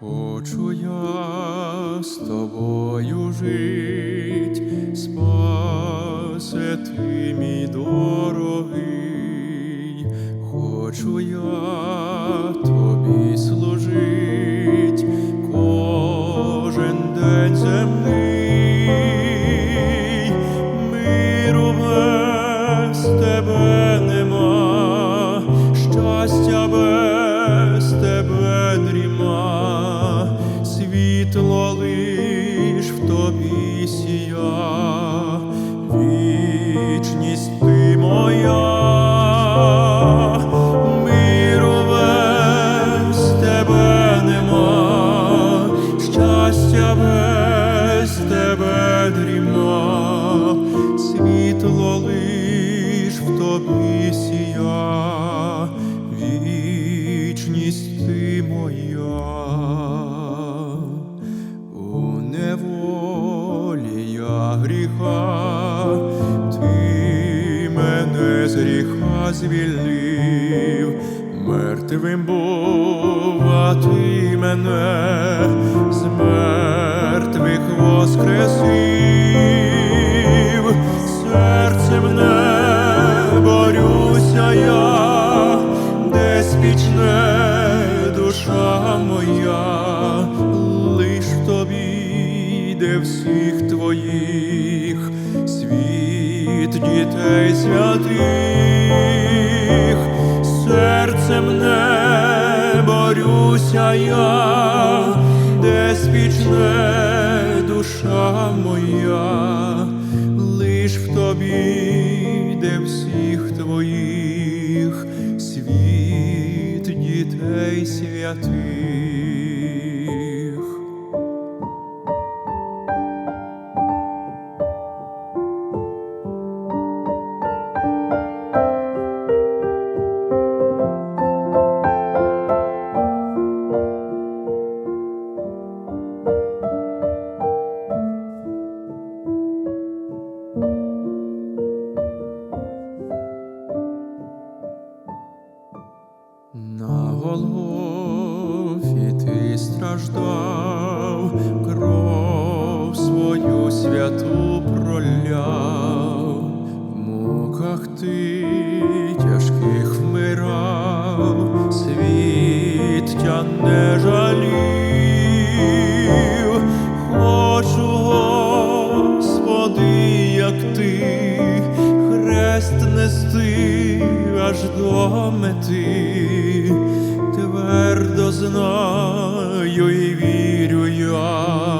Хочу я з тобою жить, спасе ти мій дорогий, хочу я тобі служить кожен день земний, миру без тебе тобі сія, гріха, ти мене з гріха звільнив, мертвим був, мене з мертвих воскресив, серцем не борюся я, десь пічне душа моя, лиш тобі, де всіх дітей святих, серцем не борюся я, десь пічне душа моя, лиш в тобі, де всіх твоїх світ дітей святих. Голгофі ти страждав, кров свою святу проляв, в муках ти тяжких вмирав, світ тя не жалів, хочу, Господи, як ти, хрест нести аж до мети, твердо знаю і вірю я,